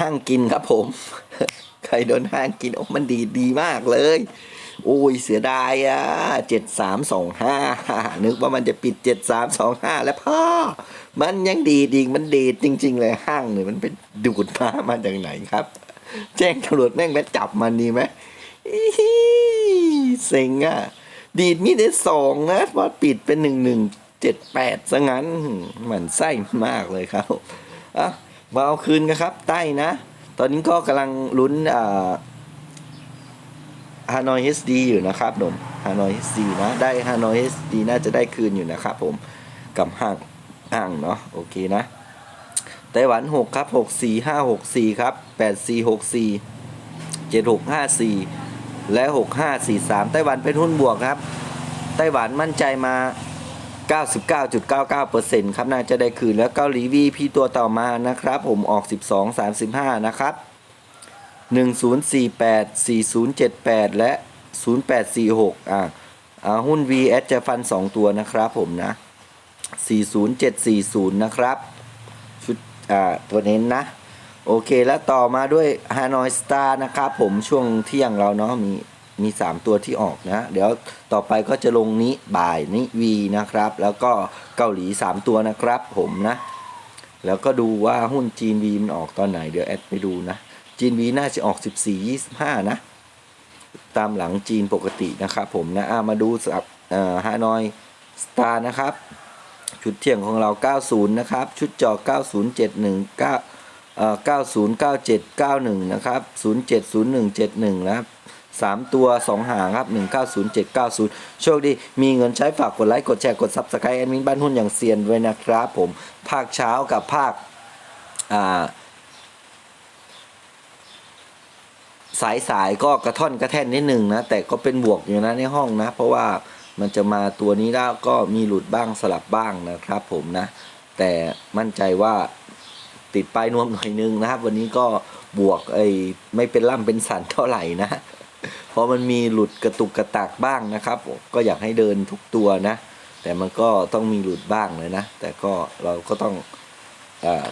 ห้างกินครับผม ใครโดนห้างกินโอ้มันดีดีมากเลย โอ้ยเสียดายอะเจ็ดสามสองห้านึกว่ามันจะปิดเจ็ดสามสองห้าแล้วพ่อ มันยังดีดีมันดีดจริง ๆ เลยห้างเนี่ยมันเป็นดูดมามาจากไหนครับ แจ้งตำรวจแม่งไปจับมันดีไหมเซ็งอะ ดีดมีได้สองนะพอปิดเป็นหนึ่งหนึ่งเจ็ดแปดซะงั้นมันไส้มากเลยครับอะ มาเอาคืนกันครับ ใต้นะ ตอนนี้ก็กำลังลุ้นอ่าฮานอย HD อยู่นะครับผมฮานอย HD นะ ได้ฮานอย HD น่าจะได้คืนอยู่นะครับผมกับห้างห้างเนาะโอเคนะไต้หวัน 6 ครับ 6 4 5 6 4 ครับ 8 4 6 4 7 6 5 4 และ 6 5 4 3 ไต้หวันเป็นหุ้นบวกครับ ไต้หวันมั่นใจมา 99.99%ครับน่าจะได้คืนแล้วเกาหลี VP ตัวต่อมานะครับ ผมออก 12 35 นะครับ 1048 4078 และ 0846 อ่าอ่าหุ้น VS จะฟัน 2 ตัวนะครับผมนะ 40740 นะครับชุดอ่าตัวเน้นนะ โอเคแล้วต่อมาด้วย Hanoi Star นะครับผมช่วงเที่ยงเราเนาะมี มี 3 ตัวที่ออกนะ เดี๋ยวต่อไปก็จะลงนี้บ่ายนี้ V นะครับ แล้วก็เกาหลี 3 ตัวนะครับ ผมนะ แล้วก็ดูว่าหุ้นจีน V มันออกตอนไหน เดี๋ยวแอดไปดูนะ จีน V น่าจะออก 14 25 นะ ตามหลังจีนปกตินะครับผมนะามาดูสับฮานอยสตาร์นะครับ ชุดเที่ยงของเรา 90 นะครับ ชุดจอ 9071 9เอ่อ9097 91 นะครับ 070171 นะครับ 3 ตัว 2 หางครับ 190790 โชคดี มีเงินใช้ฝากกดไลค์ กดแชร์ กด Subscribe แอดมินบ้านหุ้นอย่างเซียนด้วยนะครับผม ภาคเช้ากับภาคอ่าสายสายก็กระท่อนกระแท่นนิดหนึ่งนะ แต่ก็เป็นบวกอยู่นะในห้องนะ เพราะว่ามันจะมาตัวนี้แล้วก็มีหลุดบ้างสลับบ้างนะครับผมนะ แต่มั่นใจว่าติดปลายนวมหน่อยนึงนะครับ วันนี้ก็บวกไอ้ไม่เป็นล่ำเป็นสันเท่าไหร่นะ พราะมันมีหลุดกระตุกกระตากบ้างนะครับ ก็อยากให้เดินทุกตัวนะ แต่มันก็ต้องมีหลุดบ้างเลยนะ แต่ก็เราก็ต้อง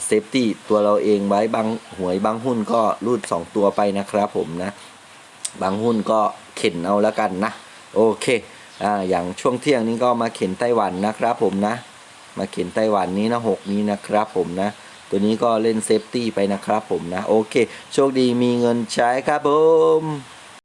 เซฟตี้ตัวเราเองไว้บางหวยบางหุ้นก็รูด 2 ตัวไปนะครับผมนะ บางหุ้นก็เข็นเอาแล้วกันนะ โอเคอ่าอย่างช่วงเที่ยงนี้ก็มาเข็นไต้หวันนะครับผมนะ มาเข็นไต้หวันนี้นะหกนี้นะครับผมนะ ตัวนี้ก็เล่นเซฟตี้ไปนะครับผมนะ โอเค โชคดีมีเงินใช้ครับผม